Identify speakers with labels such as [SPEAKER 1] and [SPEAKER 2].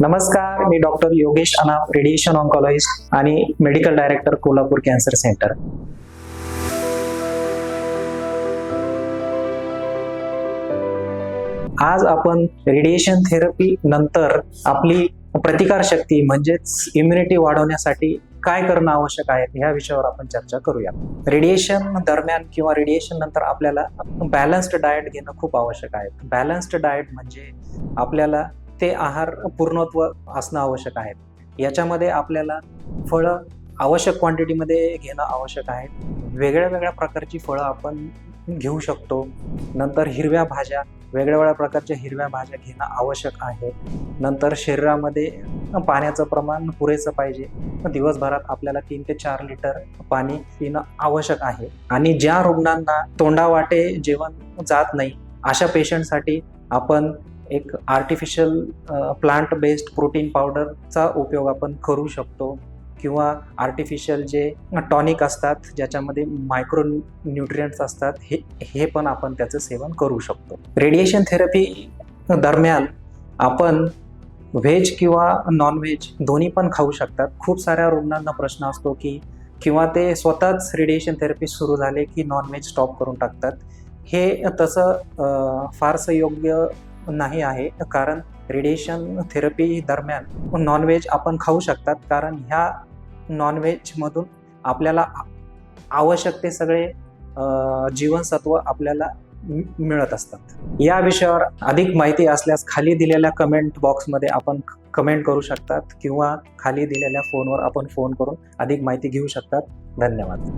[SPEAKER 1] नमस्कार मी doctor Yogesh Anap radiation oncologist आणि medical director Kolhapur cancer centre आज आपण रेडिएशन थेरपी नंतर आपली प्रतिकारशक्ती म्हणजेच इम्युनिटी वाढवण्यासाठी काय करणं आवश्यक आहे ह्या विषयावर आपण चर्चा करूया. रेडिएशन दरम्यान किंवा रेडिएशन नंतर आपल्याला बॅलन्स्ड डाएट घेणं खूप आवश्यक आहे. बॅलन्स्ड डाएट म्हणजे आपल्याला ते आहार पूर्णत्व असणं आवश्यक आहे. याच्यामध्ये आपल्याला फळं आवश्यक क्वांटिटीमध्ये घेणं आवश्यक आहे. वेगळ्या वेगळ्या प्रकारची फळं आपण घेऊ शकतो. नंतर हिरव्या भाज्या वेगळ्या वेगळ्या प्रकारच्या हिरव्या भाज्या घेणं आवश्यक आहे. नंतर शरीरामध्ये पाण्याचं प्रमाण पुरेसं पाहिजे. दिवसभरात आपल्याला तीन ते चार लिटर पाणी पिणं आवश्यक आहे. आणि ज्या रुग्णांना तोंडावाटे जेवण जात नाही अशा पेशंटसाठी आपण एक आर्टिफिशियल प्लांट बेस्ड प्रोटीन पावडरचा उपयोग आपण करू शकतो. किंवा आर्टिफिशियल जे टॉनिक असतात ज्याच्यामध्ये मायक्रो न्यूट्रियंट्स असतात हे हे पण आपण त्याचं सेवन करू शकतो. रेडिएशन थेरपी दरम्यान आपण व्हेज किंवा नॉनव्हेज दोन्ही पण खाऊ शकतात. खूप साऱ्या रुग्णांना प्रश्न असतो की किंवा ते स्वतःच रेडिएशन थेरपी सुरू झाले की नॉनव्हेज स्टॉप करून टाकतात. हे तसं फारसं योग्य नाही आहे. कारण रेडिएशन थेरपी दरम्यान नॉनव्हेज आपण खाऊ शकतात. कारण ह्या नॉनव्हेजमधून आपल्याला आवश्यक ते सगळे जीवनसत्व आपल्याला मिळत असतात. या विषयावर अधिक माहिती असल्यास खाली दिलेल्या कमेंट बॉक्समध्ये आपण कमेंट करू शकतात किंवा खाली दिलेल्या फोनवर आपण फोन करून अधिक माहिती घेऊ शकतात. धन्यवाद.